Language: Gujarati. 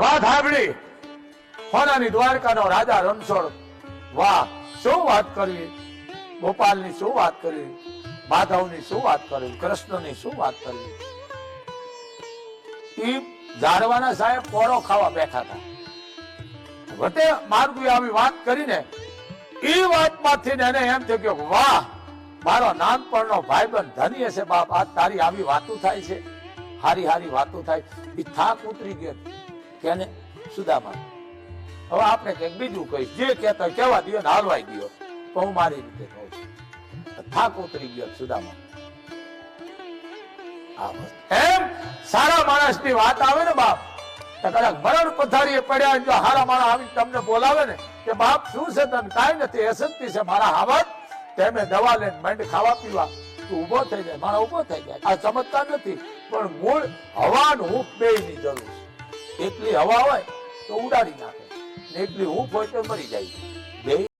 વાત સાંભળી હોનાની દ્વારકાનો રાજા રણછોડ. વાહ, શું વાત કરવી ગોપાલની શું વાત કરવી માધવની શું વાત કરવી કૃષ્ણની શું વાત કરવી ઈ ઝાડવાના સાહેબ પોરો ખાવા બેઠા હતા. વટે માર્ગુએ આવી વાત કરીને એ વાતમાંથી એને એમ થયું કે વાહ, મારો નાનપણનો ભાઈબંધ ધની છે બાપ આ તારી આવી વાતો થાય છે. હારી હારી વાતો થાય. એ થાક ઉતરી ગયો. કેને સુદામા. હવે આપણે કંઈક બીજું કહીશ. જે કહેતા કહેવા દો ને હાલવાઈ ગયો તો હું મારી રીતે કહું છું. થાક ઉતરી ગયો સુદામા. એમ? સારા માણસની વાત આવે ને બાપ. કદાચ મરણ પથારીએ પડ્યા જો હારા માણસ આવી તમને બોલાવે ને કે બાપ, શું છે તને? કાંઈ નથી. એસંતી છે મારા હાવત. તેમે દવા લઈને મંડ ખાવા પીવા. તું ઊભો થઈ જાય. મારા ઊભો થઈ જાય. આ ચમત્કાર નથી. પણ મૂળ હવાન હું બે ની જરૂર છે. એટલી હવા હોય તો ઉડાડી નાખે. એટલી હૂંફ હોય તો મરી જાય. બે